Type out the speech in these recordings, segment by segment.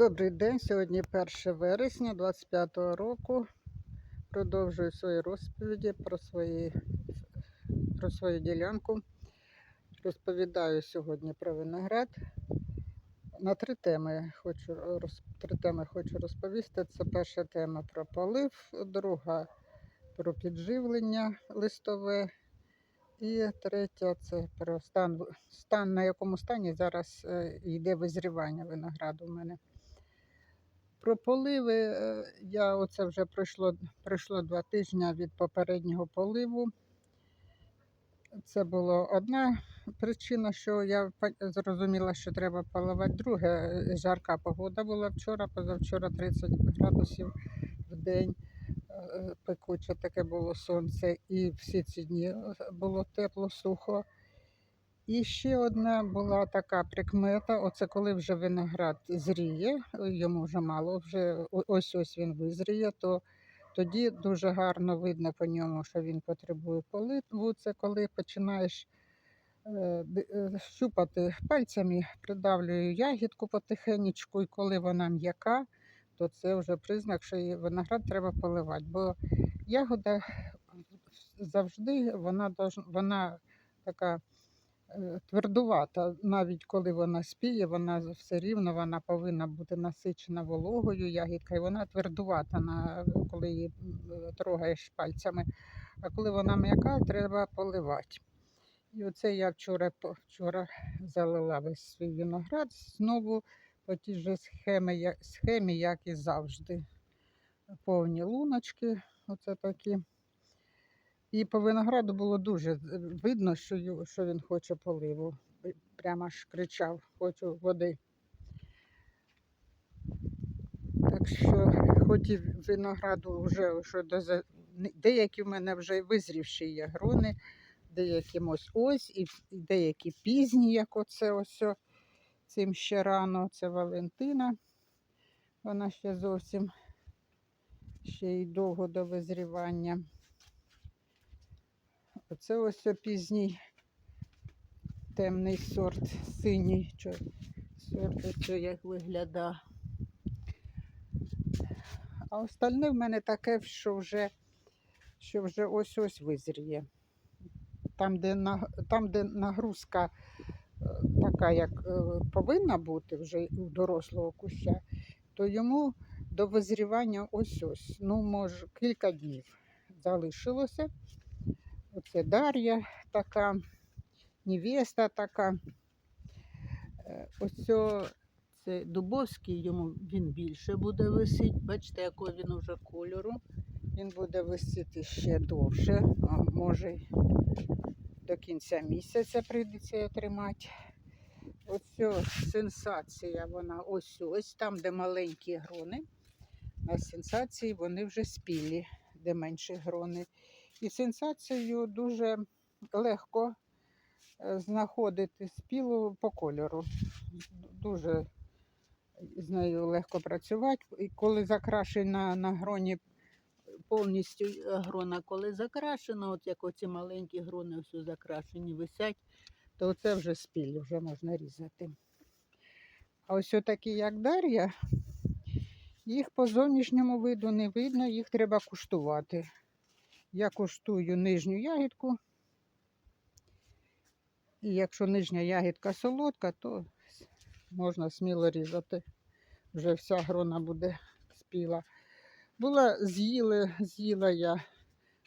Добрий день, сьогодні 1 вересня 25 року. Продовжую свої розповіді про, свої, про свою ділянку. Розповідаю сьогодні про виноград. На три теми хочу, роз- три теми хочу розповісти. Це перша тема про полив, друга про підживлення листове. І третя це про стан, стан на якому стані зараз е, йде визрівання винограду в мене. Про поливи е, я оце вже пройшло, пройшло два тижні від попереднього поливу. Це була одна причина, що я зрозуміла, що треба поливати. Друге, е, жарка погода була вчора, позавчора 30 градусів в день. Е, Пекуче таке було сонце, і всі ці дні було тепло, сухо. І ще одна була така прикмета: оце коли вже виноград зріє, йому вже мало, вже ось ось він визріє, то тоді дуже гарно видно по ньому, що він потребує поливу. Це коли починаєш е, е, щупати пальцями, придавлюю ягідку потихенечку, і коли вона м'яка, то це вже признак, що її виноград треба поливати. Бо ягода завжди вона, вона така е, твердувата. Навіть коли вона спіє, вона все рівно вона повинна бути насичена вологою ягідка, і вона твердувата, коли її е, трогаєш пальцями. А коли вона м'яка, треба поливати. І оце я вчора, вчора залила весь свій виноград знову по тій же схемі, схемі, як і завжди. Повні луночки, оце такі. І по винограду було дуже видно, що, що він хоче поливу. Прямо аж кричав, хочу води. Так що, хоч і винограду вже що до, деякі в мене вже й визрівші є грони, деякі ось ось, і, деякі пізні, як оце ось. Цим ще рано, це Валентина. Вона ще зовсім ще й довго до визрівання. Оце ось пізній темний сорт, синій чо- сорт, ось як виглядає. А остальне в мене таке, що вже, що вже ось ось визріє. Там, де, на, там, де нагрузка е, така, як е, повинна бути вже у дорослого куща, то йому до визрівання ось ось. Ну, може, кілька днів залишилося. Оце Дар'я така, невеста така. Е, Ось це Дубовський, йому він більше буде висіти. Бачите, якого він уже кольору. Він буде висіти ще довше, а може до кінця місяця прийдеться тримати. Ось сенсація, вона ось ось, там, де маленькі грони. На сенсації вони вже спілі, де менші грони. І сенсацію дуже легко е, знаходити спілу по кольору. Дуже з нею легко працювати. І коли закрашена на гроні повністю е, грона, коли закрашена, от як оці маленькі грони все закрашені висять, то це вже спіль, вже можна різати. А ось такі, як Дар'я, їх по зовнішньому виду не видно, їх треба куштувати. Я куштую нижню ягідку. І якщо нижня ягідка солодка, то можна сміло різати. Вже вся грона буде спіла. Була, з'їли, з'їла я,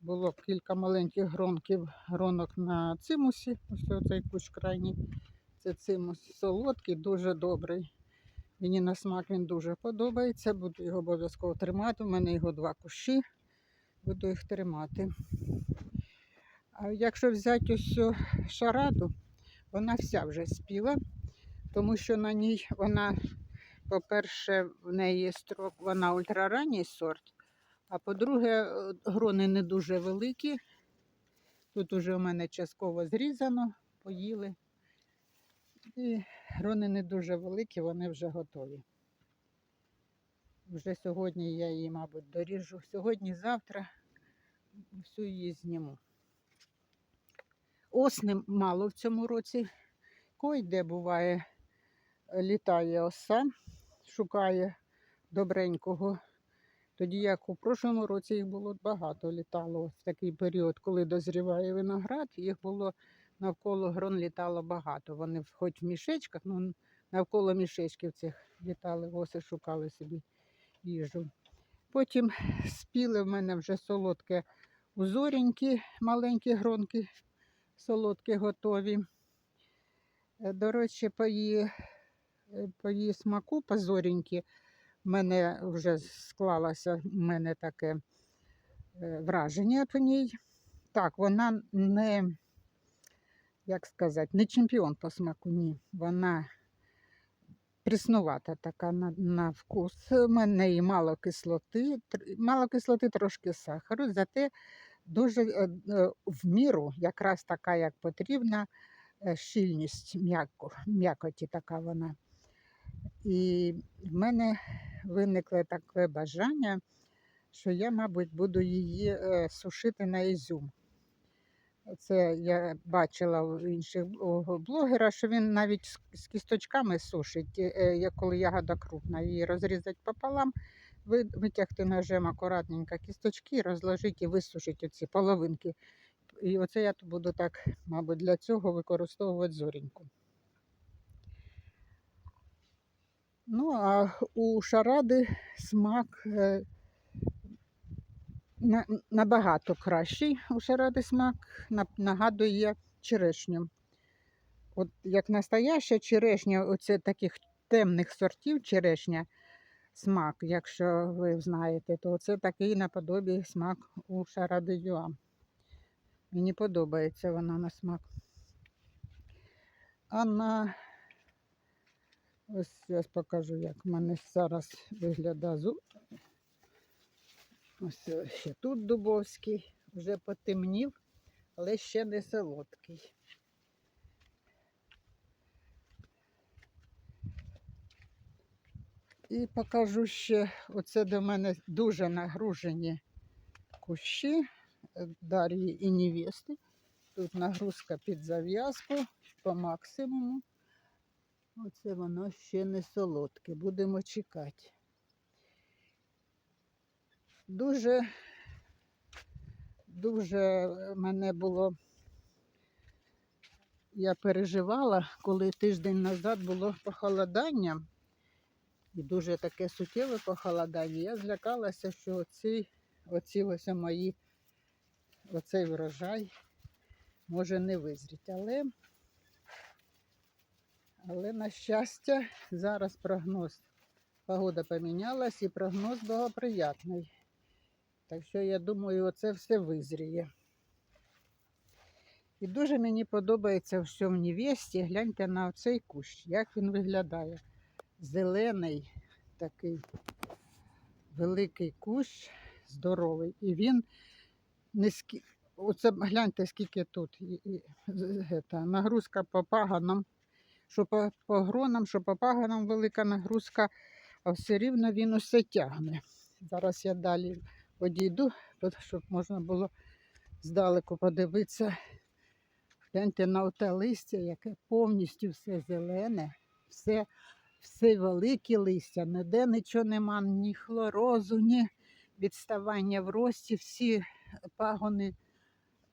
було кілька маленьких гронків, гронок на цимусі. Ось цей кущ крайній. Це цимус солодкий, дуже добрий. Мені на смак він дуже подобається. Буду його обов'язково тримати. У мене його два кущі. Буду їх тримати. А якщо взяти ось шараду, вона вся вже спіла, тому що на ній вона, по-перше, в неї строк, вона ультраранній сорт, а по-друге, грони не дуже великі. Тут уже у мене частково зрізано, поїли. І грони не дуже великі, вони вже готові. Вже сьогодні я її, мабуть, доріжу. Сьогодні-завтра всю її зніму. Осни мало в цьому році. Койде буває, літає оса. шукає добренького. Тоді як у прошлому році їх було багато літало в такий період, коли дозріває виноград, їх було навколо грон літало багато. Вони хоч в мішечках, ну навколо мішечків цих літали, оси шукали собі їжу. Потім спіли в мене вже солодке узоренькі, маленькі гронки, солодкі готові. Е, До речі, по її, е, по її смаку, по зоренькі, в мене вже склалося в мене таке е, враження по ній. Так, вона не, як сказати, не чемпіон по смаку, ні. Вона пріснувата така на, на вкус. У мене і мало кислоти, мало кислоти, трошки сахару, зате дуже е, е, в міру, якраз така, як потрібна, е, щільність м'яко, м'якоті така вона. І в мене виникло таке бажання, що я, мабуть, буду її сушити на ізюм. Це я бачила у інших бл- блогера, що він навіть з, кісточками сушить, коли ягода крупна, її розрізати пополам, витягти ножем акуратненько кісточки, розложити і висушити оці половинки. І оце я буду так, мабуть, для цього використовувати зоріньку. Ну, а у шаради смак е, набагато кращий. У шаради смак нагадує черешню. От як настояща черешня, оце таких темних сортів черешня смак, якщо ви знаєте, то це такий наподобі смак у шаради юа. Мені подобається вона на смак. А на ось я покажу, як в мене зараз виглядає зуб. Ось ще тут дубовський, вже потемнів, але ще не солодкий. І покажу ще, оце до мене дуже нагружені кущі е, Дар'ї і невести. Тут нагрузка під зав'язку по максимуму. Оце воно ще не солодке. Будемо чекати. Дуже, дуже мене було. Я переживала, коли тиждень назад було похолодання, і дуже таке суттєве похолодання. Я злякалася, що оці, оці ось мої, оцей врожай може не визріти. Але, але на щастя, зараз прогноз. Погода помінялась і прогноз благоприятний. Так що я думаю, оце все визріє. І дуже мені подобається в цьому невесті. Гляньте на цей кущ, як він виглядає. Зелений такий великий кущ, здоровий. І він скі... Оце гляньте, скільки тут. І, і, з- нагрузка по паганам, що по, по гронам, що по паганам велика нагрузка, а все рівно він усе тягне. Зараз я далі одійду, щоб можна було здалеку подивитися. Гляньте на оте листя, яке повністю все зелене, все, все велике листя, ніде нічого нема, ні хлорозу, ні відставання в рості, всі пагони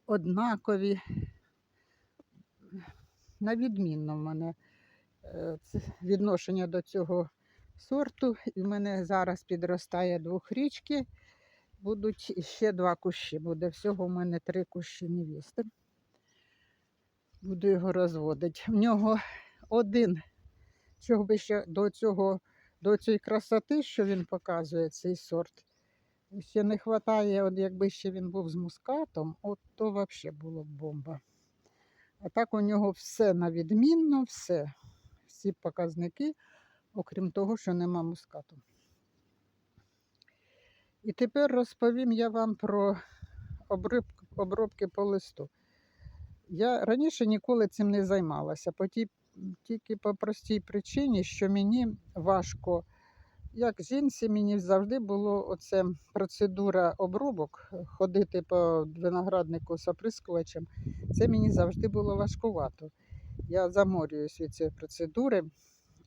однакові. На відмінно в мене е, відношення до цього сорту. І в мене зараз підростає двохрічки. Будуть ще два кущі. Буде всього в мене три кущі невісти. Буду його розводити. В нього один, чого би ще до цього, до цієї красоти, що він показує, цей сорт. Ще не вистачає, от якби ще він був з мускатом, от то взагалі було б бомба. А так у нього все на відмінно, все. Всі показники, окрім того, що нема мускату. І тепер розповім я вам про обробки по листу. Я раніше ніколи цим не займалася, по тій, тільки по простій причині, що мені важко, як жінці, мені завжди було оце процедура обробок, ходити по винограднику з оприскувачем, це мені завжди було важкувато. Я заморююсь від цієї процедури.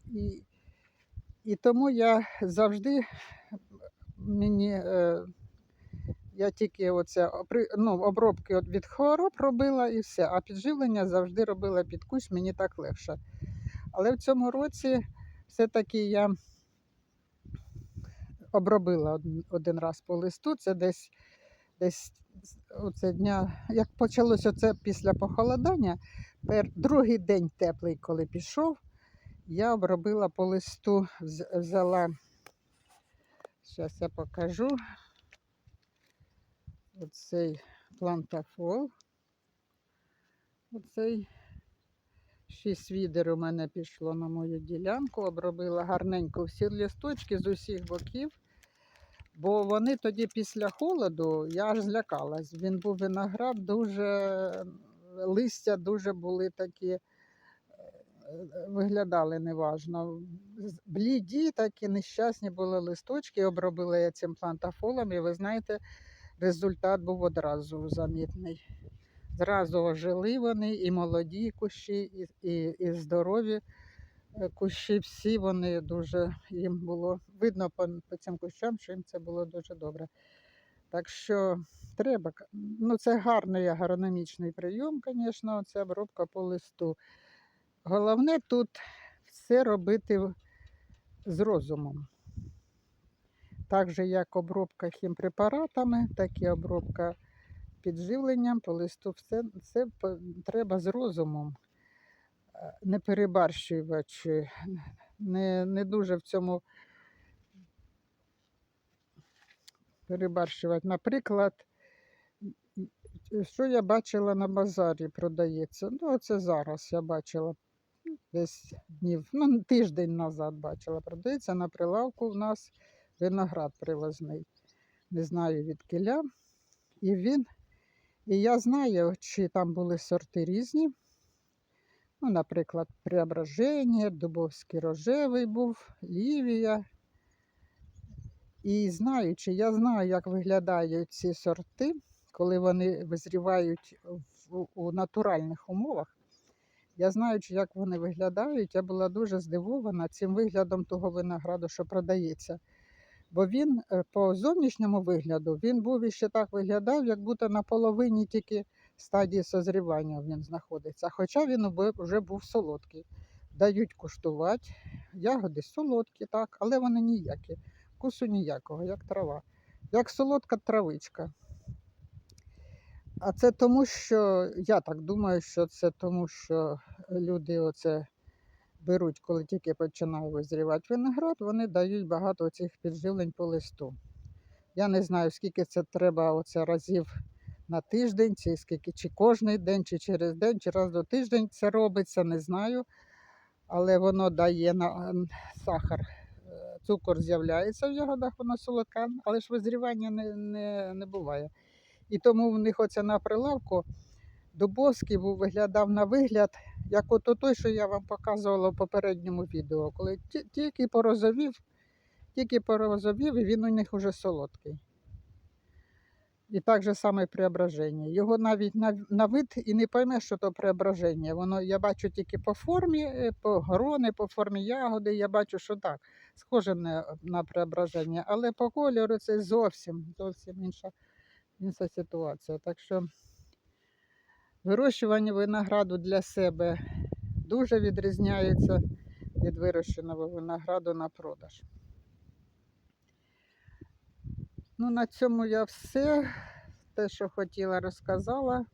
І, І тому я завжди мені. Е, я тільки оце ну, обробки від хвороб робила і все, а підживлення завжди робила під кущ, мені так легше. Але в цьому році все-таки я обробила один, раз по листу. Це десь, десь оце дня, як почалося це після похолодання, пер, другий день теплий, коли пішов, я обробила по листу, взяла, зараз я покажу. Оцей плантафол. Оцей шість відер у мене пішло на мою ділянку, обробила гарненько всі листочки з усіх боків. Бо вони тоді після холоду, я аж злякалась. Він був виноград, дуже листя дуже були такі, е, виглядали неважно. Бліді, такі нещасні були листочки, обробила я цим плантафолом, і ви знаєте, результат був одразу замітний. Зразу ожили вони, і молоді кущі, і, і, і здорові е, кущі. Всі вони дуже їм було видно по, по цим кущам, що їм це було дуже добре. Так що треба. Ну, це гарний агрономічний прийом, звісно, це обробка по листу. Головне тут все робити з розумом. Так же, як обробка хімпрепаратами, так і обробка підживленням по листу. Все це треба з розумом, е, не перебарщуючи, не, не дуже в цьому перебарщувати. Наприклад, що я бачила на базарі продається. Ну, це зараз я бачила десь днів, ну, тиждень назад бачила, продається на прилавку в нас виноград привозний. Не знаю від киля. І він, і я знаю, чи там були сорти різні. Ну, наприклад, Преображення, Дубовський рожевий був, Лівія. І знаючи, я знаю, як виглядають ці сорти, коли вони визрівають в, у натуральних умовах. Я знаючи, як вони виглядають, я була дуже здивована цим виглядом того винограду, що продається. Бо він е, по зовнішньому вигляду він був і ще так виглядав, як будто на половині тільки стадії созрівання він знаходиться. Хоча він вже був солодкий. Дають куштувати. Ягоди солодкі, так, але вони ніякі. Вкусу ніякого, як трава. Як солодка травичка. А це тому, що я так думаю, що це тому, що люди оце беруть, коли тільки починає визрівати виноград, вони дають багато цих підживлень по листу. Я не знаю, скільки це треба оце разів на тиждень, чи скільки, чи кожний день, чи через день, чи раз до тиждень це робиться, не знаю. Але воно дає на сахар. Е, Цукор з'являється в ягодах, воно солодка, але ж визрівання не, не, не буває. І тому в них оце на прилавку Дубовський виглядав на вигляд, як ото той, що я вам показувала в попередньому відео, коли тільки порозовів, тільки порозовів, і він у них уже солодкий. І так же саме преображення. Його навіть на, на вид і не пойме, що то преображення. Воно я бачу тільки по формі, е, по грони, по формі ягоди. Я бачу, що так, схоже на, на преображення, але по кольору це зовсім, зовсім інша, інша ситуація. Так що вирощування винограду для себе дуже відрізняється від вирощеного винограду на продаж. Ну, на цьому я все. Те, що хотіла, розказала.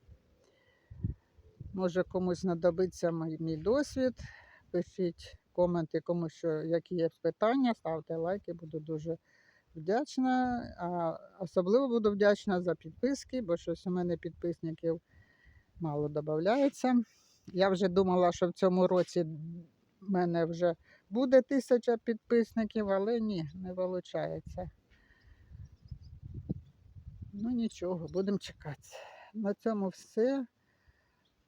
Може комусь знадобиться мій, досвід. Пишіть коменти, кому що, які є питання, ставте лайки, буду дуже вдячна. А особливо буду вдячна за підписки, бо щось у мене підписників мало додається. Я вже думала, що в цьому році в мене вже буде тисяча підписників, але ні, не виходить. Ну нічого, будемо чекати. На цьому все.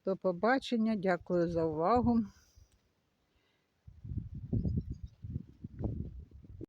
До побачення. Дякую за увагу.